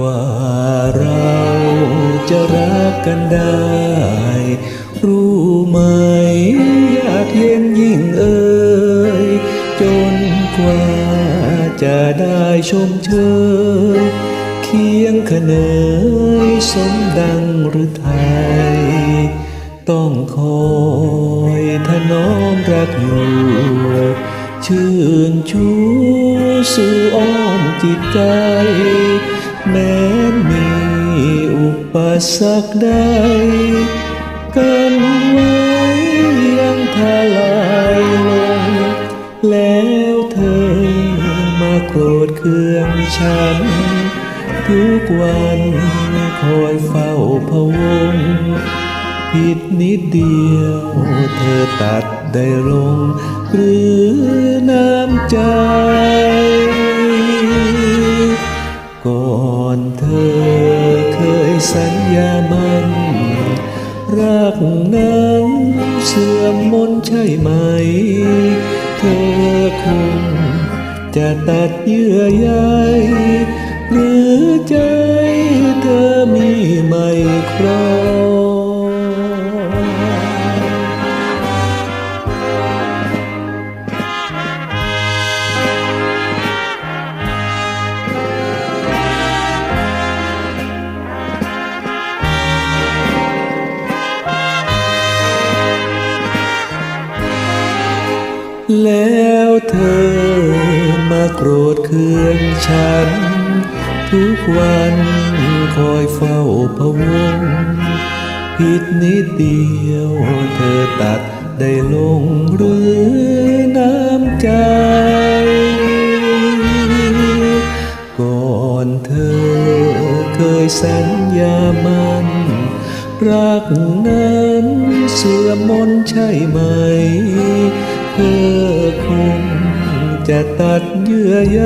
ว่าเราจะรักกันได้ รู้ไหมอยากเย็นยิ่งเอ่ยจนกว่าจะได้ชมเชยเคียงขเนยสมดังหรือไทย ต้องคอยถนอมรักอยู่ชื่นชูสู่อ้อมจิตใจ แม้มีอุปสรรคใดกันไว้ยังทลายลง แล้วเธอมาโกรธเคืองฉัน ทุกวันคอยเฝ้าพะวง ผิดนิดเดียวเธอตัดได้ลง หรือน้ำใจ ยามันรักนั้นเสื่อมมนใช่ไหม เธอคงจะตัดเยื่อใยหรือใจเธอ แล้วเธอมาโกรธเคืองฉัน ทุกวันคอยเฝ้าพะวง ผิดนิดเดียวเธอตัดได้ลงหรือน้ำใจ ก่อนเธอเคยสัญญามันรักนั้นเสื่อมมนใช่ไหม คงจะตัดเยื่อใย